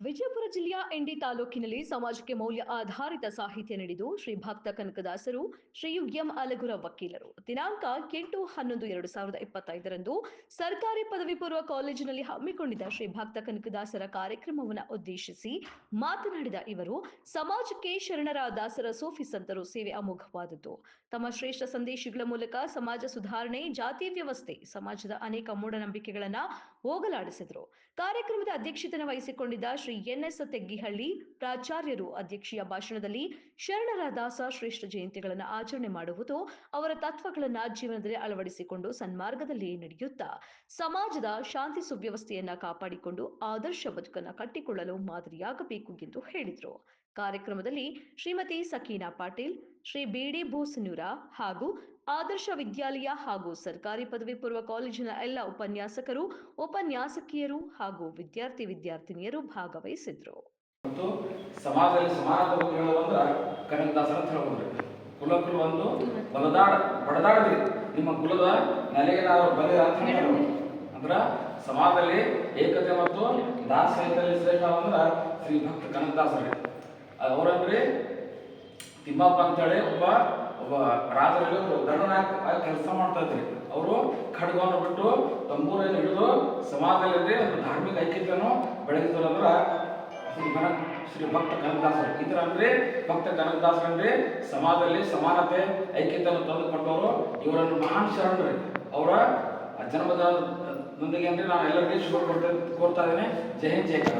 ವಿಜಯಪುರ ಜಿಲ್ಲೆಯ ಎಂಡಿ ತಾಲೂಕಿನಲ್ಲಿ ಸಮಾಜಕ್ಕೆ ಮೌಲ್ಯ ಆಧಾರಿತ ಸಾಹಿತ್ಯ ನೀಡಿದ್ದು ಶ್ರೀ ಭಕ್ತ ಕನಕದಾಸರು, ಶ್ರೀ ಎಂ ಅಲಗುರ ವಕೀಲರು. ದಿನಾಂಕ ಎಂಟು ಹನ್ನೊಂದು ಎರಡು ಸಾವಿರದ ಇಪ್ಪತ್ತೈದರಂದು ಸರ್ಕಾರಿ ಪದವಿ ಪೂರ್ವ ಕಾಲೇಜಿನಲ್ಲಿ ಹಮ್ಮಿಕೊಂಡಿದ್ದ ಶ್ರೀ ಭಕ್ತ ಕನಕದಾಸರ ಕಾರ್ಯಕ್ರಮವನ್ನು ಉದ್ದೇಶಿಸಿ ಮಾತನಾಡಿದ ಇವರು, ಸಮಾಜಕ್ಕೆ ಶರಣರ ದಾಸರ ಸೂಫಿ ಸಂತರು ಸೇವೆ ಅಮೋಘವಾದದ್ದು. ತಮ್ಮ ಶ್ರೇಷ್ಠ ಸಂದೇಶಗಳ ಮೂಲಕ ಸಮಾಜ ಸುಧಾರಣೆ, ಜಾತಿ ವ್ಯವಸ್ಥೆ, ಸಮಾಜದ ಅನೇಕ ಮೂಢನಂಬಿಕೆಗಳನ್ನ ಹೋಗಲಾಡಿಸಿದರು. ಕಾರ್ಯಕ್ರಮದ ಅಧ್ಯಕ್ಷತೆನ ವಹಿಸಿಕೊಂಡಿದ್ದ ಶ್ರೀ ಎನ್ಎಸ್ ತೆಗ್ಗಿಹಳ್ಳಿ ಪ್ರಾಚಾರ್ಯರು ಅಧ್ಯಕ್ಷೀಯ ಭಾಷಣದಲ್ಲಿ ಶರಣರ ದಾಸ ಶ್ರೇಷ್ಠ ಜಯಂತಿಗಳನ್ನು ಆಚರಣೆ ಮಾಡುವುದು ಅವರ ತತ್ವಗಳನ್ನ ಜೀವನದಲ್ಲಿ ಅಳವಡಿಸಿಕೊಂಡು ಸನ್ಮಾರ್ಗದಲ್ಲಿ ನಡೆಯುತ್ತಾ ಸಮಾಜದ ಶಾಂತಿ ಸುವ್ಯವಸ್ಥೆಯನ್ನ ಕಾಪಾಡಿಕೊಂಡು ಆದರ್ಶ ಬದುಕನ್ನು ಕಟ್ಟಿಕೊಳ್ಳಲು ಮಾದರಿಯಾಗಬೇಕು ಎಂದು ಹೇಳಿದರು. ಕಾರ್ಯಕ್ರಮದಲ್ಲಿ ಶ್ರೀಮತಿ ಸಕೀನಾ ಪಾಟೀಲ್ ಶ್ರೀ ಬಿಡಿ ಭೂಸನೂರ ಹಾಗೂ ಆದರ್ಶ ವಿದ್ಯಾಲಯ ಹಾಗೂ ಸರ್ಕಾರಿ ಪದವಿ ಪೂರ್ವ ಕಾಲೇಜಿನ ಎಲ್ಲ ಉಪನ್ಯಾಸಕರು, ಉಪನ್ಯಾಸಕಿಯರು ಹಾಗೂ ವಿದ್ಯಾರ್ಥಿ ವಿದ್ಯಾರ್ಥಿನಿಯರು ಭಾಗವಹಿಸಿದ್ರು. ಸಮಾಜದಲ್ಲಿ ಸಮಾನ ಬದುಕುಗಳು ಅಂದ್ರ ಕನಕದಾಸರ ಅಂತ ಹೇಳ್ಬೋದ್ರಿ ಒಂದು ನಿಮ್ಮ ಕುಲದ ಅಂತ ಸಮಾಜದಲ್ಲಿ ಏಕತೆ ಮತ್ತು ದಾಸ ಸಾಹಿತ್ಯದಲ್ಲಿ ಶ್ರೇಷ್ಠ ಶ್ರೀ ಭಕ್ತ ಕನಕದಾಸರಿ. ಅವರಂದ್ರಿ ತಿಮ್ಮಪ್ಪ ಅಂತೇಳಿ ಒಬ್ಬ ಒಬ್ಬ ರಾಜರಲ್ಲಿ ಒಬ್ಬ ದಂಡನಾಯಕ ಕೆಲಸ ಮಾಡ್ತಾ ಇದ್ರಿ. ಅವರು ಖಡ್ಗವನ್ನು ಬಿಟ್ಟು ತಂಬೂರನ್ನು ಹಿಡಿದು ಸಮಾಜದಲ್ಲಿ ಒಂದು ಧಾರ್ಮಿಕ ಐಕ್ಯತೆಯನ್ನು ಬೆಳೆದಿದ್ರು ಅಂದ್ರೆ ಶ್ರೀ ಮನ ಶ್ರೀ ಭಕ್ತ ಕನಕದಾಸರು. ಈ ಥರ ಅಂದ್ರೆ ಭಕ್ತ ಕನಕದಾಸರು ಅಂದ್ರೆ ಸಮಾಜದಲ್ಲಿ ಸಮಾನತೆ, ಐಕ್ಯತೆಯನ್ನು ತಂದುಕೊಟ್ಟವರು ಇವರನ್ನು ಮಹಾನ್ ಶರಣರು. ಅವರ ಜನ್ಮದ ನೊಂದಿಗೆ ಅಂದ್ರೆ ನಾನು ಎಲ್ಲರಿಗೂ ಶುಭ ಕೊಡ್ತಾ ಕೋರ್ತಾ ಇದ್ದೇನೆ. ಜೈ ಹಿಂದ್